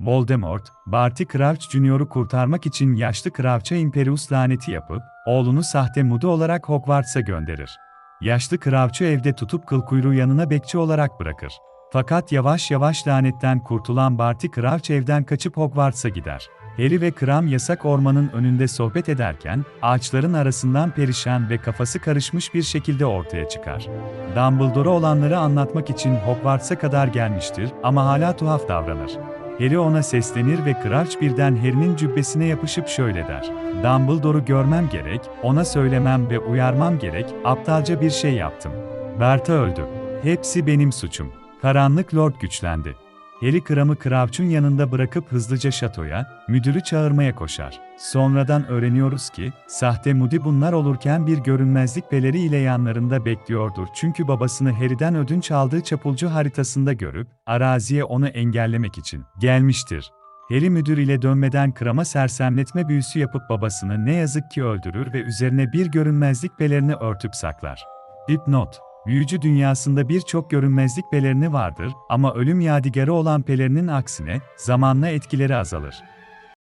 Voldemort, Barty Crouch Jr.'u kurtarmak için yaşlı Crouch'a Imperius laneti yapıp, oğlunu sahte Moody olarak Hogwarts'a gönderir. Yaşlı Crouch'u evde tutup kıl kuyruğu yanına bekçi olarak bırakır. Fakat yavaş yavaş lanetten kurtulan Barty Crouch evden kaçıp Hogwarts'a gider. Harry ve Kram yasak ormanın önünde sohbet ederken, ağaçların arasından perişan ve kafası karışmış bir şekilde ortaya çıkar. Dumbledore'a olanları anlatmak için Hogwarts'a kadar gelmiştir ama hala tuhaf davranır. Harry ona seslenir ve Crouch birden Harry'nin cübbesine yapışıp şöyle der. Dumbledore'u görmem gerek, ona söylemem ve uyarmam gerek, aptalca bir şey yaptım. Berta öldü. Hepsi benim suçum. Karanlık Lord güçlendi. Harry Kram'ı Crouch'un yanında bırakıp hızlıca şatoya, müdürü çağırmaya koşar. Sonradan öğreniyoruz ki, sahte Moody bunlar olurken bir görünmezlik peleri ile yanlarında bekliyordur çünkü babasını Harry'den ödünç aldığı çapulcu haritasında görüp, araziye onu engellemek için gelmiştir. Harry müdür ile dönmeden Kram'a sersemletme büyüsü yapıp babasını ne yazık ki öldürür ve üzerine bir görünmezlik pelerini örtüp saklar. Dipnot Büyücü dünyasında birçok görünmezlik pelerini vardır ama ölüm yadigarı olan pelerinin aksine zamanla etkileri azalır.